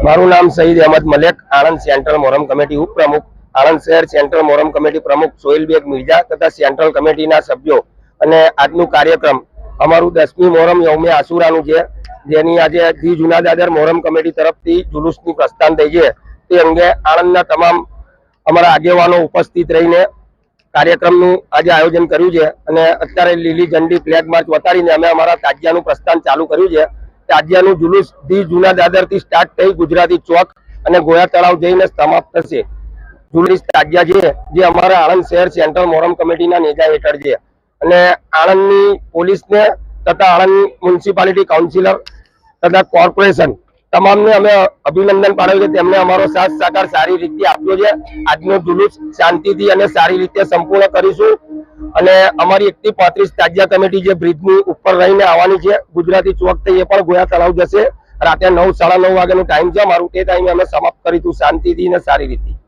મારું નામ Saeed Ahmed Malek, Anand central મોરમ committee ઉપપ્રમુખ, આણંદ શહેર સેન્ટ્રલ મોરમ કમિટી પ્રમુખ સોહિલબેગ મિર્જા તથા સેન્ટ્રલ કમિટીના સભ્યો અને આજનું કાર્યક્રમ અમારું દસમી મોરમ યૌમે આસુરાનું છે, જેની આજે ધી જુના દાદર મોરમ કમિટી તરફથી જુલુસની પ્રસ્થાન થઈ છે. તે અંગે આણંદના તમામ અમારા આગેવાનો ઉપસ્થિત રહીને કાર્યક્રમનું આજે આયોજન કર્યું છે અને અત્યારે લીલી ઝંડી ફ્લેગ માર્ચ વતાડીને અમે અમારા તાજિયાનું પ્રસ્થાન ચાલુ કર્યું છે. તાજિયાનું જુલુસ ધી જુના દાદરથી સ્ટાર્ટ થઈ ગુજરાતી ચોક અને ગોયા તળાવ જઈને સમાપ્ત થશે. જુલુસ તાજિયા છે જે અમારા આણંદ શહેર સેન્ટ્રલ મોરમ કમિટીના નેજા હેઠળ છે. અને આણંદની પોલીસને તથા આણંદ મ્યુનિસિપાલિટી કાઉન્સિલર તથા કોર્પોરેશન તમામને અમે અભિનંદન પાઠવ્યું છે. તેમને અમારો સાથ સહકાર સારી રીતે આપ્યો છે. આજનો જુલુસ શાંતિથી અને સારી રીતે સંપૂર્ણ કરીશું. અને અમારી એકથી પાંત્રીસ તાજિયા કમિટી જે બ્રિજની ઉપર રહીને આવવાની છે, ગુજરાતી ચોક થઈ એ પણ ગોયા તળાવ જશે. રાતે નવ, સાડા નવ વાગ્યાનો ટાઈમ છે. મારું તે ટાઈમે અમે સમાપ્ત કરીશું શાંતિથી અને સારી રીતે.